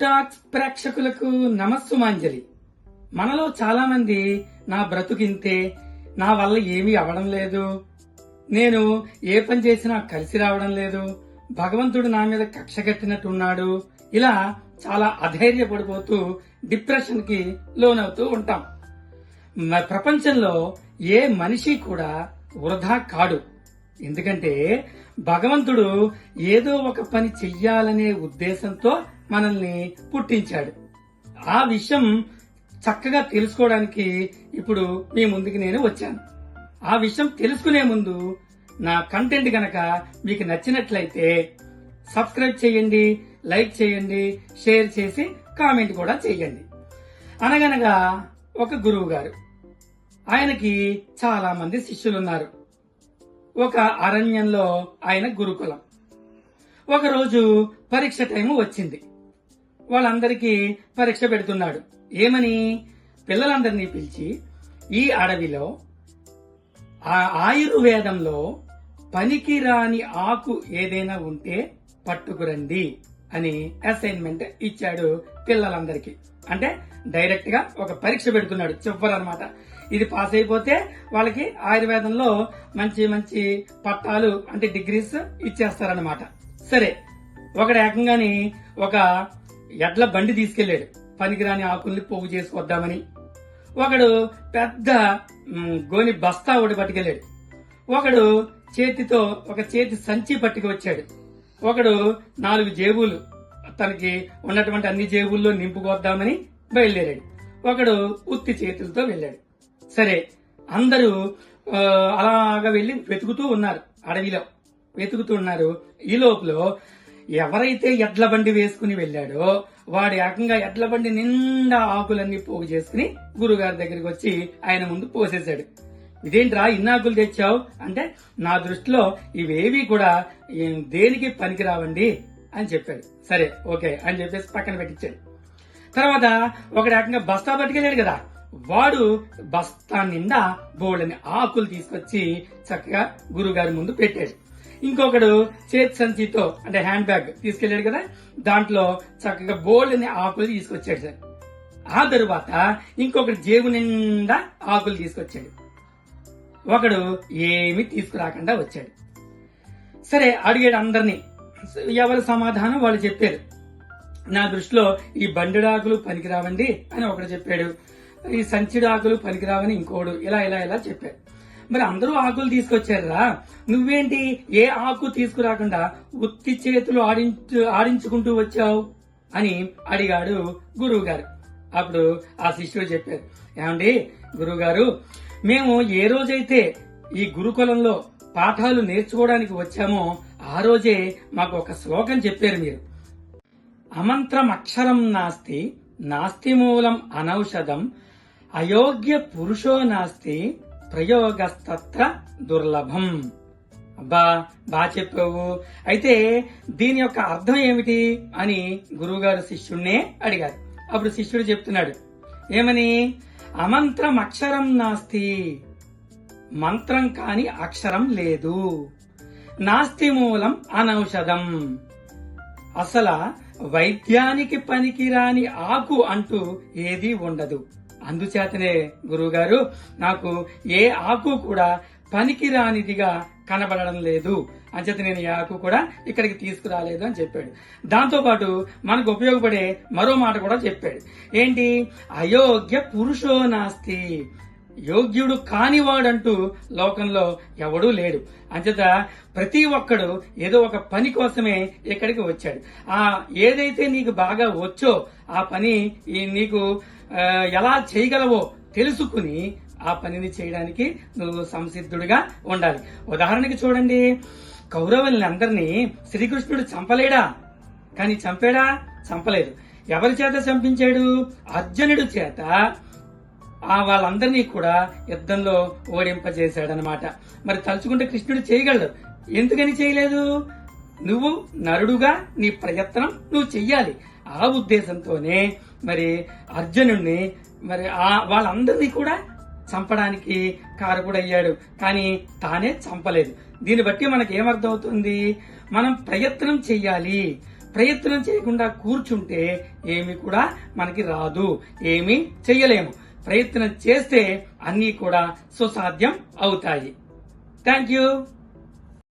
Talks ప్రేక్షకులకు నమస్సుమాంజలి. మనలో చాలా మంది నా బ్రతుకింతే నా వల్ల ఏమీ అవడం లేదు. నేను ఏ పని చేసినా కలిసి రావడం లేదు. భగవంతుడు నా మీద కక్ష కట్టినట్టున్నాడు. ఇలా చాలా అధైర్యపడిపోతూ డిప్రెషన్కి లోనవుతూ ఉంటాం. ప్రపంచంలో ఏ మనిషి కూడా వృధా కాడు. ఎందుకంటే భగవంతుడు ఏదో ఒక పని చెయ్యాలనే ఉద్దేశంతో మనల్ని పుట్టించాడు. ఆ విషయం చక్కగా తెలుసుకోవడానికి ఇప్పుడు మీ ముందుకు నేను వచ్చాను. ఆ విషయం తెలుసుకునే ముందు నా కంటెంట్ గనక మీకు నచ్చినట్లయితే సబ్స్క్రైబ్ చేయండి లైక్ చేయండి షేర్ చేసి కామెంట్ కూడా చేయండి. అనగనగా ఒక గురువు గారు ఆయనకి చాలా మంది శిష్యులున్నారు. ఒక అరణ్యంలో ఆయన గురుకులం. ఒకరోజు పరీక్ష టైం వచ్చింది. వాళ్ళందరికీ పరీక్ష పెడుతున్నాడు. ఏమని? పిల్లలందరినీ పిలిచి ఈ అడవిలో ఆ ఆయుర్వేదంలో పనికిరాని ఆకు ఏదైనా ఉంటే పట్టుకురండి అని అసైన్మెంట్ ఇచ్చాడు పిల్లలందరికీ. అంటే డైరెక్ట్గా ఒక పరీక్ష పెడుతున్నాడు చెప్పాలన్నమాట ఇది పాస్ అయిపోతే వాళ్ళకి ఆయుర్వేదంలో మంచి మంచి పట్టాలు అంటే డిగ్రీస్ ఇచ్చేస్తారనమాట సరే ఒకడు ఏకంగాని ఒక ఎడ్ల బండి తీసుకెళ్ళాడు పనికిరాని ఆకుల్ని పోగు చేసుకొద్దామని. ఒకడు పెద్ద గోని బస్తా ఒకటి పట్టుకెళ్ళాడు. ఒకడు చేతితో ఒక చేతి సంచి పట్టుకు వచ్చాడు. ఒకడు నాలుగు జేబులు తనకి ఉన్నటువంటి అన్ని జేబుల్లో నింపుకొద్దామని బయలుదేరాడు. ఒకడు ఉత్తి చేతులతో వెళ్ళాడు. సరే అందరూ అలాగా వెళ్ళి వెతుకుతూ ఉన్నారు అడవిలో. వెతుకుతూ ఉన్నారు. ఈ లోపల ఎవరైతే ఎడ్ల బండి వేసుకుని వెళ్ళాడో వాడు ఏకంగా ఎడ్ల బండి నిండా ఆకులన్నీ పోగు చేసుకుని గురుగారి దగ్గరికి వచ్చి ఆయన ముందు పోసేశాడు. ఇదేంట్రా ఇన్నాకులు తెచ్చావు? అంటే నా దృష్టిలో ఇవేవి కూడా దేనికి పనికిరావండి? అని చెప్పాడు. సరే ఓకే అని చెప్పేసి పక్కన పెట్టించాడు. తర్వాత ఒకడు ఏకంగా బస్తా పట్టుకెళ్ళాడు కదా వాడు బస్తా నిండా బోళ్ళని ఆకులు తీసుకొచ్చి చక్కగా గురుగారి ముందు పెట్టాడు. ఇంకొకడు చేతి సంచితో అంటే హ్యాండ్ బ్యాగ్ తీసుకెళ్ళాడు కదా దాంట్లో చక్కగా బోళ్ళని ఆకులు తీసుకొచ్చాడు సార్. ఆ తరువాత ఇంకొకటి జేబు నిండా ఆకులు తీసుకొచ్చాడు. ఒకడు ఏమి తీసుకురాకుండా వచ్చాడు. సరే అడిగాడు అందరినీ. ఎవరి సమాధానం వాళ్ళు చెప్పారు. నా దృష్టిలో ఈ బండిడాకులు పనికిరావండి అని ఒకడు చెప్పాడు. ఈ సంచిడాకులు పనికిరావని ఇంకోడు ఇలా ఇలా ఇలా చెప్పారు. మరి అందరూ ఆకులు తీసుకొచ్చారా నువ్వేంటి ఏ ఆకు తీసుకురాకుండా ఉత్తి చేతులు ఆడించు ఆడించుకుంటూ వచ్చావు అని అడిగాడు గురువు గారు అప్పుడు ఆ శిష్యుడు చెప్పారు ఏమండి గురువు గారు మేము ఏ రోజైతే ఈ గురుకులంలో పాఠాలు నేర్చుకోవడానికి వచ్చామో ఆ రోజే మాకు ఒక శ్లోకం చెప్పారు మీరు. అమంత్రం అక్షరం నాస్తి నాస్తి మూలం అనౌషధం అయోగ్య పురుషో నాస్తి ప్రయోగస్తత్ర దుర్లభం. అబ్బా బాగా చెప్పావు. అయితే దీని యొక్క అర్థం ఏమిటి అని గురువుగారు శిష్యుణ్ణే అడిగారు. అప్పుడు శిష్యుడు చెప్తున్నాడు. ఏమని? అమంత్రం అక్షరం నాస్తి. మంత్రం కాని అక్షరం లేదు. నాస్తి మూలం అనౌషధం. అసలు వైద్యానికి పనికిరాని ఆకు అంటూ ఏదీ ఉండదు. అందుచేతనే గురువుగారు నాకు ఏ ఆకు కూడా పనికిరానిదిగా కనబడడం లేదు. అంచేత నేను ఈ ఆకు కూడా ఇక్కడికి తీసుకురాలేదు అని చెప్పాడు. దాంతో పాటు మనకు ఉపయోగపడే మరో మాట కూడా చెప్పాడు. ఏంటి? అయోగ్య పురుషో నాస్తి. యోగ్యుడు కానివాడంటూ లోకంలో ఎవడూ లేడు. అంచేత ప్రతి ఒక్కడు ఏదో ఒక పని కోసమే ఇక్కడికి వచ్చాడు. ఆ ఏదైతే నీకు బాగా వచ్చో ఆ పని ఈ నీకు ఎలా చేయగలవో తెలుసుకుని ఆ పనిని చేయడానికి నువ్వు సంసిద్ధుడిగా ఉండాలి. ఉదాహరణకి చూడండి. కౌరవుల్ని అందరినీ శ్రీకృష్ణుడు చంపలేడా? కానీ చంపాడా? చంపలేదు. ఎవరి చేత చంపించాడు? అర్జునుడి చేత. ఆ వాళ్ళందరినీ కూడా యుద్ధంలో ఓడింపజేశాడనమాట. మరి తలుచుకుంటే కృష్ణుడు చేయగలడు. ఎందుకని చేయలేదు? నువ్వు నరుడుగా నీ ప్రయత్నం నువ్వు చెయ్యాలి. ఆ ఉద్దేశంతోనే మరి అర్జునుడిని మరి ఆ వాళ్ళందరినీ కూడా చంపడానికి కారకుడయ్యాడు. కానీ తానే చంపలేదు. దీన్ని బట్టి మనకి ఏమర్థమవుతుంది? మనం ప్రయత్నం చెయ్యాలి. ప్రయత్నం చేయకుండా కూర్చుంటే ఏమి కూడా మనకి రాదు. ఏమీ చెయ్యలేము. ప్రయత్నం చేస్తే అన్నీ కూడా సుసాధ్యం అవుతాయి. Thank you.